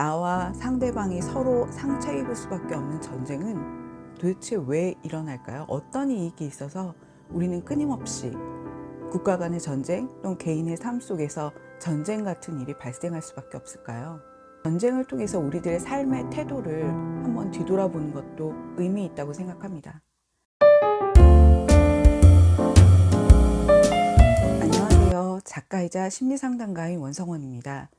나와 상대방이 서로 상처 입을 수밖에 없는 전쟁은 도대체 왜 일어날까요? 어떤 이익이 있어서 우리는 끊임없이 국가 간의 전쟁 또는 개인의 삶 속에서 전쟁 같은 일이 발생할 수밖에 없을까요? 전쟁을 통해서 우리들의 삶의 태도를 한번 뒤돌아보는 것도 의미 있다고 생각합니다. 안녕하세요. 작가이자 심리상담가인 원성원입니다.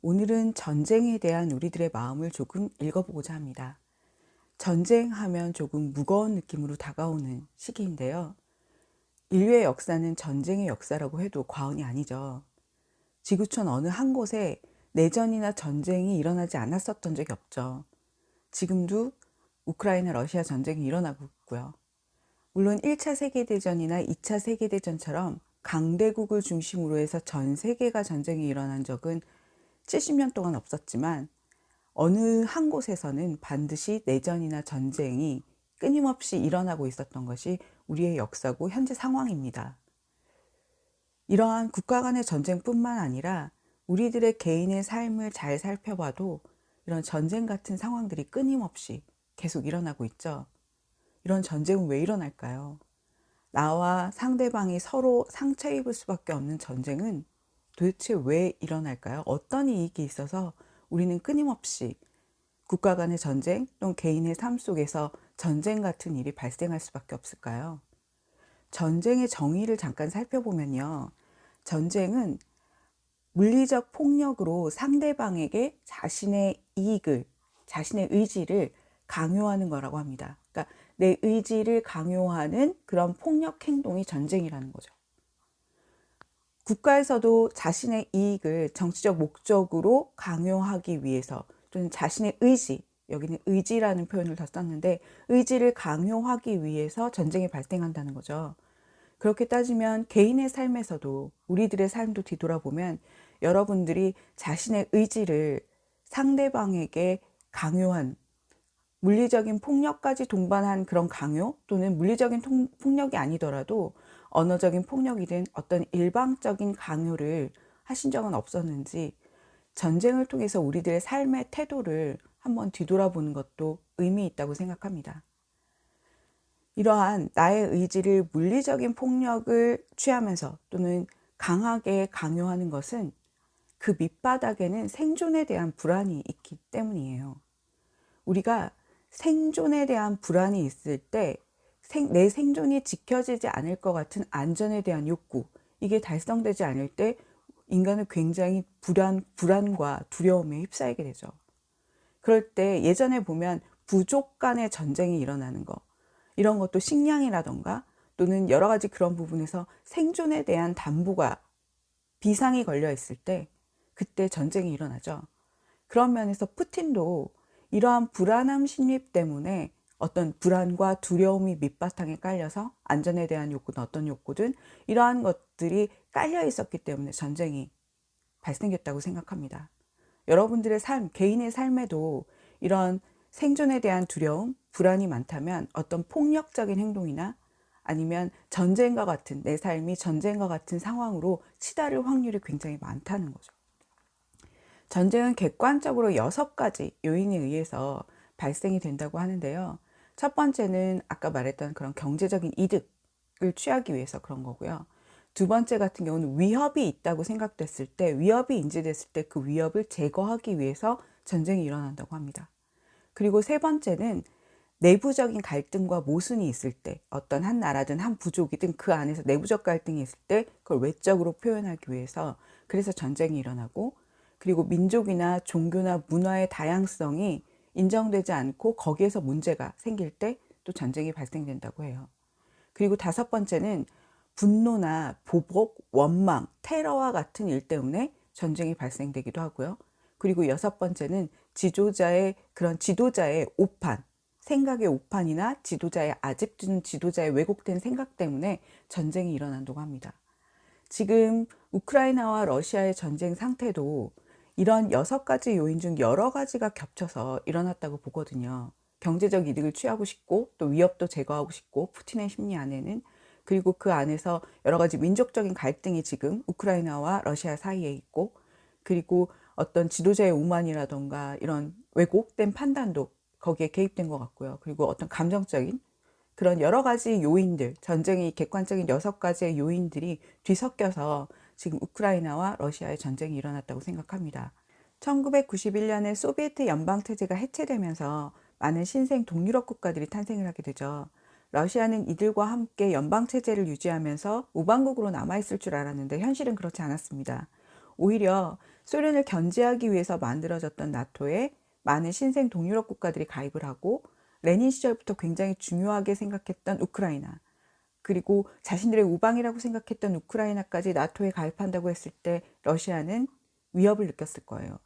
오늘은 전쟁에 대한 우리들의 마음을 조금 읽어보고자 합니다. 전쟁하면 조금 무거운 느낌으로 다가오는 시기인데요. 인류의 역사는 전쟁의 역사라고 해도 과언이 아니죠. 지구촌 어느 한 곳에 내전이나 전쟁이 일어나지 않았었던 적이 없죠. 지금도 우크라이나 러시아 전쟁이 일어나고 있고요. 물론 1차 세계대전이나 2차 세계대전처럼 강대국을 중심으로 해서 전 세계가 전쟁이 일어난 적은 70년 동안 없었지만 어느 한 곳에서는 반드시 내전이나 전쟁이 끊임없이 일어나고 있었던 것이 우리의 역사고 현재 상황입니다. 이러한 국가 간의 전쟁뿐만 아니라 우리들의 개인의 삶을 잘 살펴봐도 이런 전쟁 같은 상황들이 끊임없이 계속 일어나고 있죠. 이런 전쟁은 왜 일어날까요? 나와 상대방이 서로 상처 입을 수밖에 없는 전쟁은 도대체 왜 일어날까요? 어떤 이익이 있어서 우리는 끊임없이 국가 간의 전쟁 또는 개인의 삶 속에서 전쟁 같은 일이 발생할 수밖에 없을까요? 전쟁의 정의를 잠깐 살펴보면요. 전쟁은 물리적 폭력으로 상대방에게 자신의 이익을, 자신의 의지를 강요하는 거라고 합니다. 그러니까 내 의지를 강요하는 그런 폭력 행동이 전쟁이라는 거죠. 국가에서도 자신의 이익을 정치적 목적으로 강요하기 위해서 또는 자신의 의지, 여기는 의지라는 표현을 더 썼는데 의지를 강요하기 위해서 전쟁이 발생한다는 거죠. 그렇게 따지면 개인의 삶에서도 우리들의 삶도 뒤돌아보면 여러분들이 자신의 의지를 상대방에게 강요한 물리적인 폭력까지 동반한 그런 강요 또는 물리적인 통, 폭력이 아니더라도 언어적인 폭력이든 어떤 일방적인 강요를 하신 적은 없었는지 전쟁을 통해서 우리들의 삶의 태도를 한번 뒤돌아보는 것도 의미 있다고 생각합니다. 이러한 나의 의지를 물리적인 폭력을 취하면서 또는 강하게 강요하는 것은 그 밑바닥에는 생존에 대한 불안이 있기 때문이에요. 우리가 생존에 대한 불안이 있을 때 내 생존이 지켜지지 않을 것 같은 안전에 대한 욕구, 이게 달성되지 않을 때 인간은 굉장히 불안, 불안과 두려움에 휩싸이게 되죠. 그럴 때 예전에 보면 부족 간의 전쟁이 일어나는 거, 이런 것도 식량이라던가 또는 여러 가지 그런 부분에서 생존에 대한 담보가 비상이 걸려 있을 때 그때 전쟁이 일어나죠. 그런 면에서 푸틴도 이러한 불안함 심리 때문에 어떤 불안과 두려움이 밑바탕에 깔려서 안전에 대한 욕구든 어떤 욕구든 이러한 것들이 깔려 있었기 때문에 전쟁이 발생했다고 생각합니다. 여러분들의 삶, 개인의 삶에도 이런 생존에 대한 두려움, 불안이 많다면 어떤 폭력적인 행동이나 아니면 전쟁과 같은 내 삶이 전쟁과 같은 상황으로 치달을 확률이 굉장히 많다는 거죠. 전쟁은 객관적으로 여섯 가지 요인에 의해서 발생이 된다고 하는데요. 첫 번째는 아까 말했던 그런 경제적인 이득을 취하기 위해서 그런 거고요. 두 번째 같은 경우는 위협이 있다고 생각됐을 때, 위협이 인지됐을 때 그 위협을 제거하기 위해서 전쟁이 일어난다고 합니다. 그리고 세 번째는 내부적인 갈등과 모순이 있을 때, 어떤 한 나라든 한 부족이든 그 안에서 내부적 갈등이 있을 때 그걸 외적으로 표현하기 위해서 그래서 전쟁이 일어나고, 그리고 민족이나 종교나 문화의 다양성이 인정되지 않고 거기에서 문제가 생길 때 또 전쟁이 발생된다고 해요. 그리고 다섯 번째는 분노나 보복, 원망, 테러와 같은 일 때문에 전쟁이 발생되기도 하고요. 그리고 여섯 번째는 지도자의 그런 지도자의 오판, 생각의 오판이나 지도자의 아집든 지도자의 왜곡된 생각 때문에 전쟁이 일어난다고 합니다. 지금 우크라이나와 러시아의 전쟁 상태도 이런 여섯 가지 요인 중 여러 가지가 겹쳐서 일어났다고 보거든요. 경제적 이득을 취하고 싶고 또 위협도 제거하고 싶고 푸틴의 심리 안에는 그리고 그 안에서 여러 가지 민족적인 갈등이 지금 우크라이나와 러시아 사이에 있고 그리고 어떤 지도자의 오만이라던가 이런 왜곡된 판단도 거기에 개입된 것 같고요. 그리고 어떤 감정적인 그런 여러 가지 요인들, 전쟁이 객관적인 여섯 가지의 요인들이 뒤섞여서 지금 우크라이나와 러시아의 전쟁이 일어났다고 생각합니다. 1991년에 소비에트 연방 체제가 해체되면서 많은 신생 동유럽 국가들이 탄생을 하게 되죠. 러시아는 이들과 함께 연방 체제를 유지하면서 우방국으로 남아 있을 줄 알았는데 현실은 그렇지 않았습니다. 오히려 소련을 견제하기 위해서 만들어졌던 나토에 많은 신생 동유럽 국가들이 가입을 하고 레닌 시절부터 굉장히 중요하게 생각했던 우크라이나 그리고 자신들의 우방이라고 생각했던 우크라이나까지 나토에 가입한다고 했을 때 러시아는 위협을 느꼈을 거예요.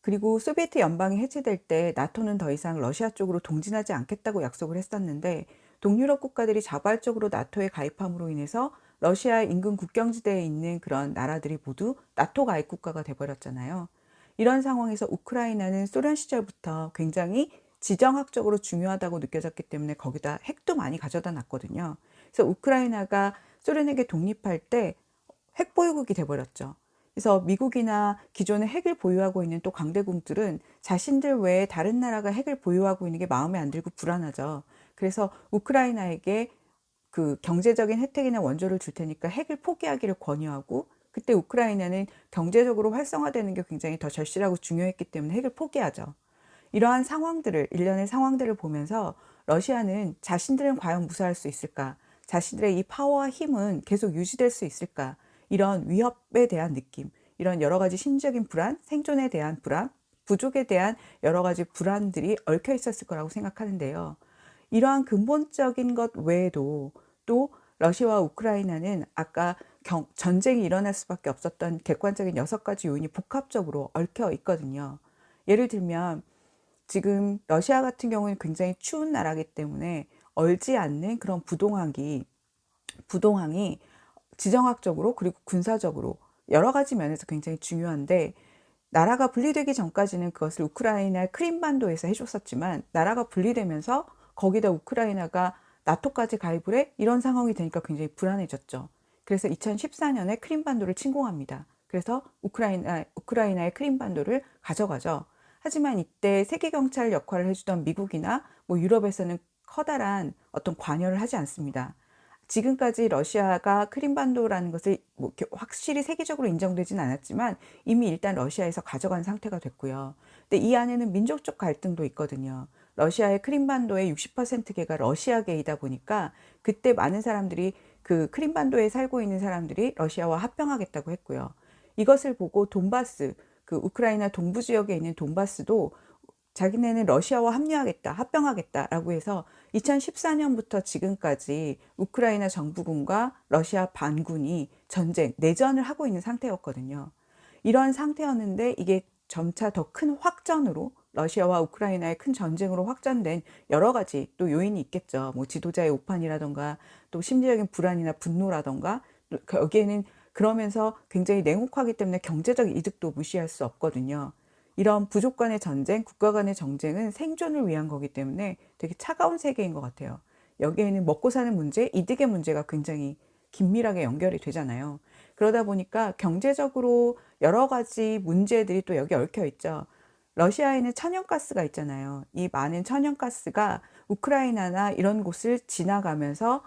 그리고 소비에트 연방이 해체될 때 나토는 더 이상 러시아 쪽으로 동진하지 않겠다고 약속을 했었는데 동유럽 국가들이 자발적으로 나토에 가입함으로 인해서 러시아 인근 국경지대에 있는 그런 나라들이 모두 나토 가입 국가가 돼버렸잖아요. 이런 상황에서 우크라이나는 소련 시절부터 굉장히 지정학적으로 중요하다고 느껴졌기 때문에 거기다 핵도 많이 가져다 놨거든요. 그래서 우크라이나가 소련에게 독립할 때 핵보유국이 돼버렸죠. 그래서 미국이나 기존에 핵을 보유하고 있는 또 강대국들은 자신들 외에 다른 나라가 핵을 보유하고 있는 게 마음에 안 들고 불안하죠. 그래서 우크라이나에게 그 경제적인 혜택이나 원조를 줄 테니까 핵을 포기하기를 권유하고 그때 우크라이나는 경제적으로 활성화되는 게 굉장히 더 절실하고 중요했기 때문에 핵을 포기하죠. 이러한 상황들을 일련의 상황들을 보면서 러시아는 자신들은 과연 무사할 수 있을까? 자신들의 이 파워와 힘은 계속 유지될 수 있을까? 이런 위협에 대한 느낌, 이런 여러 가지 심리적인 불안, 생존에 대한 불안, 부족에 대한 여러 가지 불안들이 얽혀 있었을 거라고 생각하는데요. 이러한 근본적인 것 외에도 또 러시아와 우크라이나는 아까 경, 전쟁이 일어날 수밖에 없었던 객관적인 여섯 가지 요인이 복합적으로 얽혀 있거든요. 예를 들면 지금 러시아 같은 경우는 굉장히 추운 나라기 때문에 얼지 않는 그런 부동항이 부동항이 지정학적으로 그리고 군사적으로 여러 가지 면에서 굉장히 중요한데 나라가 분리되기 전까지는 그것을 우크라이나 크림반도에서 해줬었지만 나라가 분리되면서 거기다 우크라이나가 나토까지 가입을 해 이런 상황이 되니까 굉장히 불안해졌죠. 그래서 2014년에 크림반도를 침공합니다. 그래서 우크라이나 우크라이나의 크림반도를 가져가죠. 하지만 이때 세계 경찰 역할을 해주던 미국이나 뭐 유럽에서는 커다란 어떤 관여를 하지 않습니다. 지금까지 러시아가 크림반도라는 것을 뭐 확실히 세계적으로 인정되지는 않았지만 이미 일단 러시아에서 가져간 상태가 됐고요. 근데 이 안에는 민족적 갈등도 있거든요. 러시아의 크림반도의 60%개가 러시아계이다 보니까 그때 많은 사람들이 그 크림반도에 살고 있는 사람들이 러시아와 합병하겠다고 했고요. 이것을 보고 돈바스, 그 우크라이나 동부 지역에 있는 돈바스도 자기네는 러시아와 합류하겠다, 합병하겠다라고 해서 2014년부터 지금까지 우크라이나 정부군과 러시아 반군이 전쟁, 내전을 하고 있는 상태였거든요. 이런 상태였는데 이게 점차 더 큰 확전으로 러시아와 우크라이나의 큰 전쟁으로 확전된 여러 가지 또 요인이 있겠죠. 뭐 지도자의 오판이라던가 또 심리적인 불안이나 분노라던가 여기에는 그러면서 굉장히 냉혹하기 때문에 경제적 이득도 무시할 수 없거든요. 이런 부족 간의 전쟁, 국가 간의 전쟁은 생존을 위한 거기 때문에 되게 차가운 세계인 것 같아요. 여기에는 먹고 사는 문제, 이득의 문제가 굉장히 긴밀하게 연결이 되잖아요. 그러다 보니까 경제적으로 여러 가지 문제들이 또 여기 얽혀 있죠. 러시아에는 천연가스가 있잖아요. 이 많은 천연가스가 우크라이나나 이런 곳을 지나가면서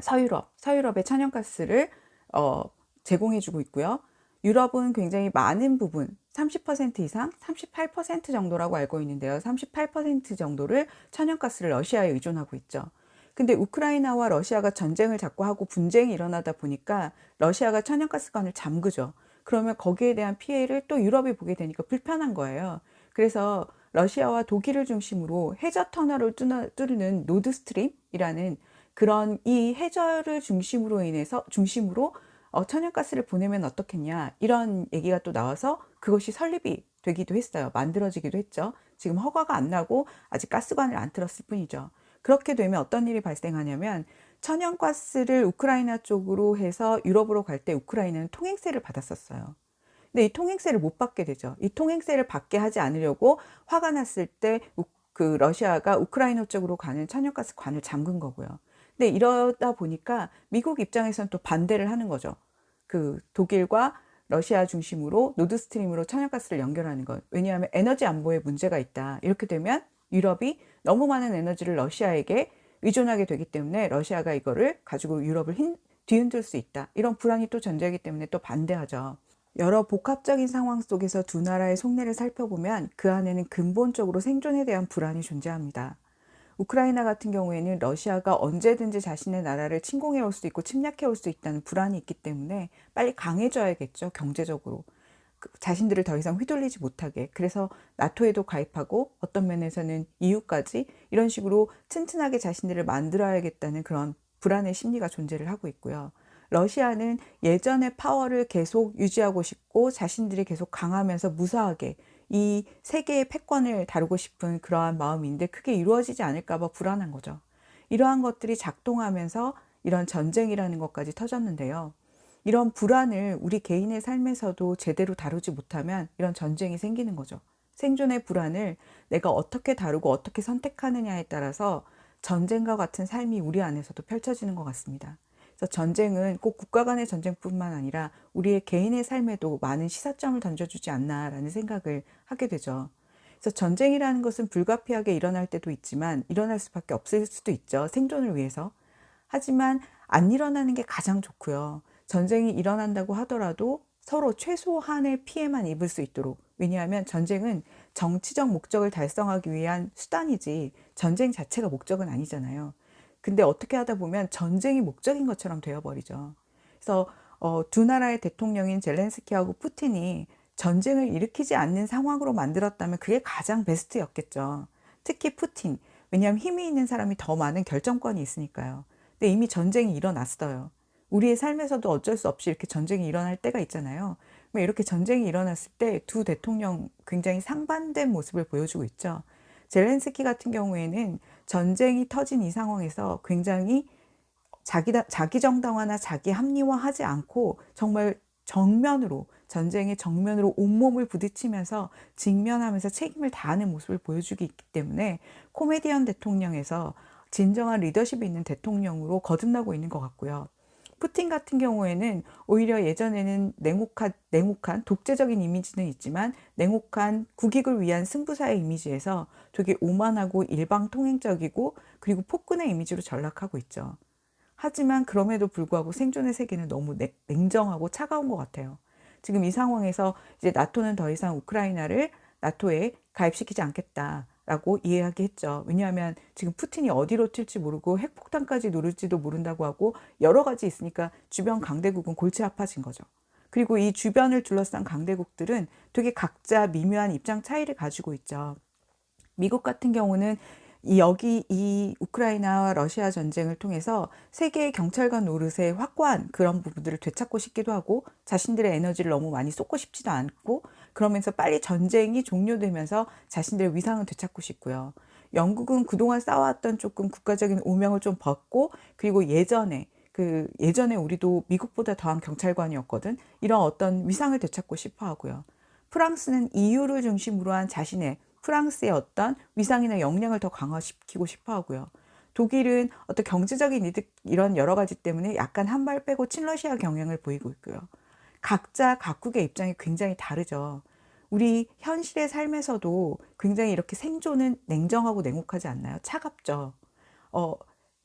서유럽, 서유럽의 천연가스를 어, 제공해주고 있고요. 유럽은 굉장히 많은 부분, 30% 이상, 38% 정도라고 알고 있는데요. 38% 정도를 천연가스를 러시아에 의존하고 있죠. 근데 우크라이나와 러시아가 전쟁을 자꾸 하고 분쟁이 일어나다 보니까 러시아가 천연가스관을 잠그죠. 그러면 거기에 대한 피해를 또 유럽이 보게 되니까 불편한 거예요. 그래서 러시아와 독일을 중심으로 해저 터널을 뚫는 노드스트림이라는 그런 이 해저를 중심으로 인해서 중심으로 어, 천연가스를 보내면 어떻겠냐 이런 얘기가 또 나와서 그것이 설립이 되기도 했어요. 만들어지기도 했죠. 지금 허가가 안 나고 아직 가스관을 안 틀었을 뿐이죠. 그렇게 되면 어떤 일이 발생하냐면 천연가스를 우크라이나 쪽으로 해서 유럽으로 갈 때 우크라이나는 통행세를 받았었어요. 근데 이 통행세를 못 받게 되죠. 이 통행세를 받게 하지 않으려고 화가 났을 때 그 러시아가 우크라이나 쪽으로 가는 천연가스 관을 잠근 거고요. 근데 이러다 보니까 미국 입장에서는 또 반대를 하는 거죠. 그 독일과 러시아 중심으로 노드 스트림으로 천연가스를 연결하는 것. 왜냐하면 에너지 안보에 문제가 있다. 이렇게 되면 유럽이 너무 많은 에너지를 러시아에게 의존하게 되기 때문에 러시아가 이거를 가지고 유럽을 힘, 뒤흔들 수 있다. 이런 불안이 또 존재하기 때문에 또 반대하죠. 여러 복합적인 상황 속에서 두 나라의 속내를 살펴보면 그 안에는 근본적으로 생존에 대한 불안이 존재합니다. 우크라이나 같은 경우에는 러시아가 언제든지 자신의 나라를 침공해 올수 있고 침략해 올수 있다는 불안이 있기 때문에 빨리 강해져야겠죠, 경제적으로. 그 자신들을 더 이상 휘둘리지 못하게. 그래서 나토에도 가입하고 어떤 면에서는 EU까지 이런 식으로 튼튼하게 자신들을 만들어야겠다는 그런 불안의 심리가 존재를 하고 있고요. 러시아는 예전의 파워를 계속 유지하고 싶고 자신들이 계속 강하면서 무사하게 이 세계의 패권을 다루고 싶은 그러한 마음인데 그게 이루어지지 않을까봐 불안한 거죠. 이러한 것들이 작동하면서 이런 전쟁이라는 것까지 터졌는데요. 이런 불안을 우리 개인의 삶에서도 제대로 다루지 못하면 이런 전쟁이 생기는 거죠. 생존의 불안을 내가 어떻게 다루고 어떻게 선택하느냐에 따라서 전쟁과 같은 삶이 우리 안에서도 펼쳐지는 것 같습니다. 그래서 전쟁은 꼭 국가 간의 전쟁뿐만 아니라 우리의 개인의 삶에도 많은 시사점을 던져주지 않나라는 생각을 하게 되죠. 그래서 전쟁이라는 것은 불가피하게 일어날 때도 있지만 일어날 수밖에 없을 수도 있죠. 생존을 위해서. 하지만 안 일어나는 게 가장 좋고요. 전쟁이 일어난다고 하더라도 서로 최소한의 피해만 입을 수 있도록. 왜냐하면 전쟁은 정치적 목적을 달성하기 위한 수단이지 전쟁 자체가 목적은 아니잖아요. 근데 어떻게 하다 보면 전쟁이 목적인 것처럼 되어버리죠. 그래서 어, 두 나라의 대통령인 젤렌스키하고 푸틴이 전쟁을 일으키지 않는 상황으로 만들었다면 그게 가장 베스트였겠죠. 특히 푸틴. 왜냐하면 힘이 있는 사람이 더 많은 결정권이 있으니까요. 근데 이미 전쟁이 일어났어요. 우리의 삶에서도 어쩔 수 없이 이렇게 전쟁이 일어날 때가 있잖아요. 이렇게 전쟁이 일어났을 때 두 대통령 굉장히 상반된 모습을 보여주고 있죠. 젤렌스키 같은 경우에는 전쟁이 터진 이 상황에서 굉장히 자기, 자기 정당화나 자기 합리화하지 않고 정말 정면으로 전쟁의 정면으로 온몸을 부딪히면서 직면하면서 책임을 다하는 모습을 보여주기 때문에 코미디언 대통령에서 진정한 리더십이 있는 대통령으로 거듭나고 있는 것 같고요. 푸틴 같은 경우에는 오히려 예전에는 냉혹한, 냉혹한 독재적인 이미지는 있지만 냉혹한 국익을 위한 승부사의 이미지에서 되게 오만하고 일방통행적이고 그리고 폭군의 이미지로 전락하고 있죠. 하지만 그럼에도 불구하고 생존의 세계는 너무 냉정하고 차가운 것 같아요. 지금 이 상황에서 이제 나토는 더 이상 우크라이나를 나토에 가입시키지 않겠다. 라고 이해하기했죠. 왜냐하면 지금 푸틴이 어디로 튈지 모르고 핵폭탄까지 누를지도 모른다고 하고 여러 가지 있으니까 주변 강대국은 골치 아파진 거죠. 그리고 이 주변을 둘러싼 강대국들은 되게 각자 미묘한 입장 차이를 가지고 있죠. 미국 같은 경우는 이 여기 이 우크라이나와 러시아 전쟁을 통해서 세계의 경찰관 노릇에 확고한 그런 부분들을 되찾고 싶기도 하고 자신들의 에너지를 너무 많이 쏟고 싶지도 않고 그러면서 빨리 전쟁이 종료되면서 자신들의 위상을 되찾고 싶고요. 영국은 그동안 쌓아왔던 조금 국가적인 오명을 좀 벗고 그리고 예전에 그 예전에 우리도 미국보다 더한 경찰관이었거든. 이런 어떤 위상을 되찾고 싶어 하고요. 프랑스는 EU를 중심으로 한 자신의 프랑스의 어떤 위상이나 역량을 더 강화시키고 싶어 하고요. 독일은 어떤 경제적인 이득 이런 여러 가지 때문에 약간 한 발 빼고 친러시아 경향을 보이고 있고요. 각자 각국의 입장이 굉장히 다르죠. 우리 현실의 삶에서도 굉장히 이렇게 생존은 냉정하고 냉혹하지 않나요? 차갑죠. 어,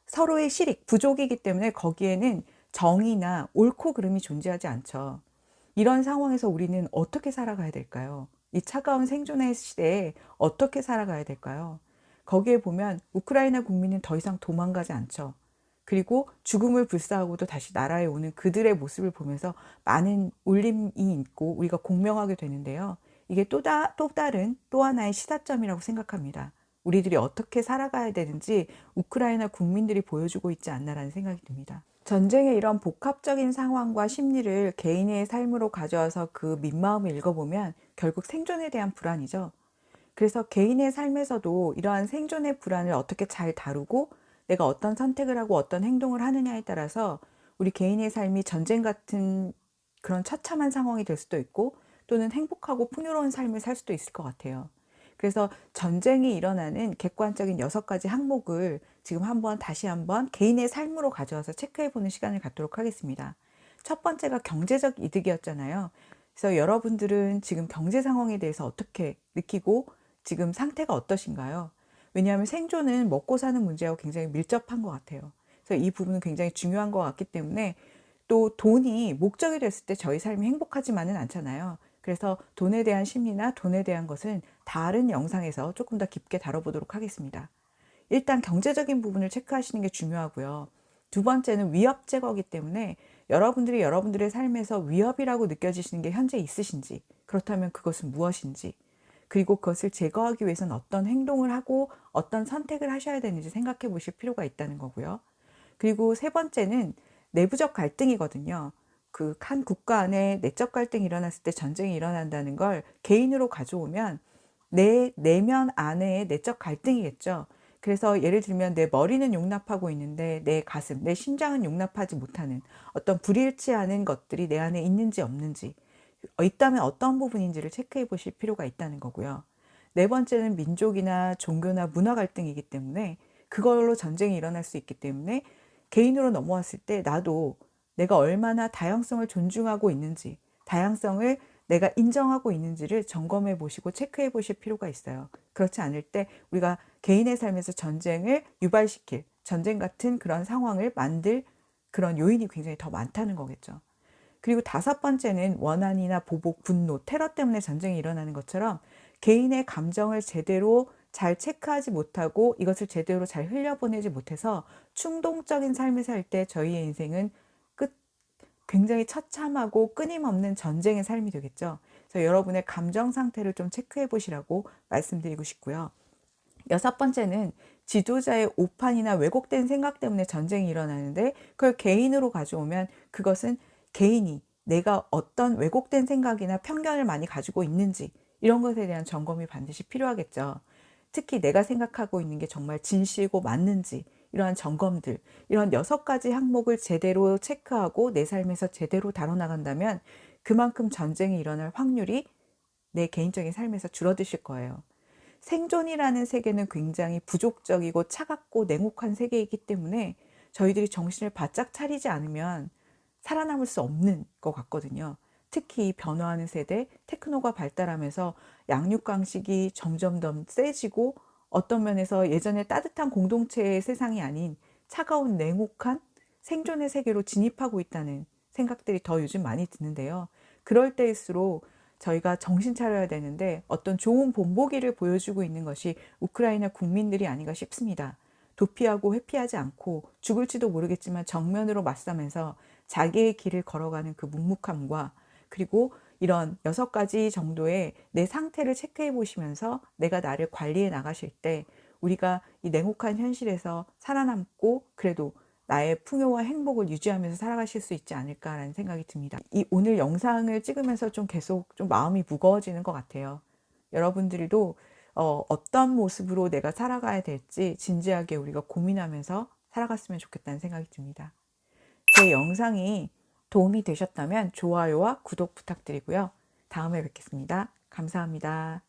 서로의 실익, 부족이기 때문에 거기에는 정의나 옳고 그름이 존재하지 않죠. 이런 상황에서 우리는 어떻게 살아가야 될까요? 이 차가운 생존의 시대에 어떻게 살아가야 될까요? 거기에 보면 우크라이나 국민은 더 이상 도망가지 않죠. 그리고 죽음을 불사하고도 다시 나라에 오는 그들의 모습을 보면서 많은 울림이 있고 우리가 공명하게 되는데요. 이게 또, 다, 또 다른 또 하나의 시사점이라고 생각합니다. 우리들이 어떻게 살아가야 되는지 우크라이나 국민들이 보여주고 있지 않나라는 생각이 듭니다. 전쟁의 이런 복합적인 상황과 심리를 개인의 삶으로 가져와서 그 민마음을 읽어보면 결국 생존에 대한 불안이죠. 그래서 개인의 삶에서도 이러한 생존의 불안을 어떻게 잘 다루고 내가 어떤 선택을 하고 어떤 행동을 하느냐에 따라서 우리 개인의 삶이 전쟁 같은 그런 처참한 상황이 될 수도 있고 또는 행복하고 풍요로운 삶을 살 수도 있을 것 같아요. 그래서 전쟁이 일어나는 객관적인 여섯 가지 항목을 지금 한번 다시 한번 개인의 삶으로 가져와서 체크해 보는 시간을 갖도록 하겠습니다. 첫 번째가 경제적 이득이었잖아요. 그래서 여러분들은 지금 경제 상황에 대해서 어떻게 느끼고 지금 상태가 어떠신가요? 왜냐하면 생존은 먹고 사는 문제와 굉장히 밀접한 것 같아요. 그래서 이 부분은 굉장히 중요한 것 같기 때문에 또 돈이 목적이 됐을 때 저희 삶이 행복하지만은 않잖아요. 그래서 돈에 대한 심리나 돈에 대한 것은 다른 영상에서 조금 더 깊게 다뤄보도록 하겠습니다. 일단 경제적인 부분을 체크하시는 게 중요하고요. 두 번째는 위협 제거이기 때문에 여러분들이 여러분들의 삶에서 위협이라고 느껴지시는 게 현재 있으신지, 그렇다면 그것은 무엇인지, 그리고 그것을 제거하기 위해서는 어떤 행동을 하고 어떤 선택을 하셔야 되는지 생각해 보실 필요가 있다는 거고요. 그리고 세 번째는 내부적 갈등이거든요. 그 한 국가 안에 내적 갈등이 일어났을 때 전쟁이 일어난다는 걸 개인으로 가져오면 내 내면 안에 내적 갈등이겠죠. 그래서 예를 들면 내 머리는 용납하고 있는데 내 가슴, 내 심장은 용납하지 못하는 어떤 불일치하는 것들이 내 안에 있는지 없는지 어, 있다면 어떤 부분인지를 체크해 보실 필요가 있다는 거고요. 네 번째는 민족이나 종교나 문화 갈등이기 때문에 그걸로 전쟁이 일어날 수 있기 때문에 개인으로 넘어왔을 때 나도 내가 얼마나 다양성을 존중하고 있는지, 다양성을 내가 인정하고 있는지를 점검해 보시고 체크해 보실 필요가 있어요. 그렇지 않을 때 우리가 개인의 삶에서 전쟁을 유발시킬 전쟁 같은 그런 상황을 만들 그런 요인이 굉장히 더 많다는 거겠죠. 그리고 다섯 번째는 원한이나 보복, 분노, 테러 때문에 전쟁이 일어나는 것처럼 개인의 감정을 제대로 잘 체크하지 못하고 이것을 제대로 잘 흘려보내지 못해서 충동적인 삶을 살 때 저희의 인생은 끝 굉장히 처참하고 끊임없는 전쟁의 삶이 되겠죠. 그래서 여러분의 감정 상태를 좀 체크해 보시라고 말씀드리고 싶고요. 여섯 번째는 지도자의 오판이나 왜곡된 생각 때문에 전쟁이 일어나는데 그걸 개인으로 가져오면 그것은 개인이 내가 어떤 왜곡된 생각이나 편견을 많이 가지고 있는지 이런 것에 대한 점검이 반드시 필요하겠죠. 특히 내가 생각하고 있는 게 정말 진실고 맞는지 이러한 점검들, 이런 여섯 가지 항목을 제대로 체크하고 내 삶에서 제대로 다뤄나간다면 그만큼 전쟁이 일어날 확률이 내 개인적인 삶에서 줄어드실 거예요. 생존이라는 세계는 굉장히 부족적이고 차갑고 냉혹한 세계이기 때문에 저희들이 정신을 바짝 차리지 않으면 살아남을 수 없는 것 같거든요. 특히 변화하는 세대, 테크노가 발달하면서 양육강식이 점점 더 세지고 어떤 면에서 예전에 따뜻한 공동체의 세상이 아닌 차가운 냉혹한 생존의 세계로 진입하고 있다는 생각들이 더 요즘 많이 드는데요. 그럴 때일수록 저희가 정신 차려야 되는데 어떤 좋은 본보기를 보여주고 있는 것이 우크라이나 국민들이 아닌가 싶습니다. 도피하고 회피하지 않고 죽을지도 모르겠지만 정면으로 맞서면서 자기의 길을 걸어가는 그 묵묵함과 그리고 이런 여섯 가지 정도의 내 상태를 체크해 보시면서 내가 나를 관리해 나가실 때 우리가 이 냉혹한 현실에서 살아남고 그래도 나의 풍요와 행복을 유지하면서 살아가실 수 있지 않을까라는 생각이 듭니다. 이 오늘 영상을 찍으면서 좀 계속 좀 마음이 무거워지는 것 같아요. 여러분들도 어, 어떤 모습으로 내가 살아가야 될지 진지하게 우리가 고민하면서 살아갔으면 좋겠다는 생각이 듭니다. 제 영상이 도움이 되셨다면 좋아요와 구독 부탁드리고요. 다음에 뵙겠습니다. 감사합니다.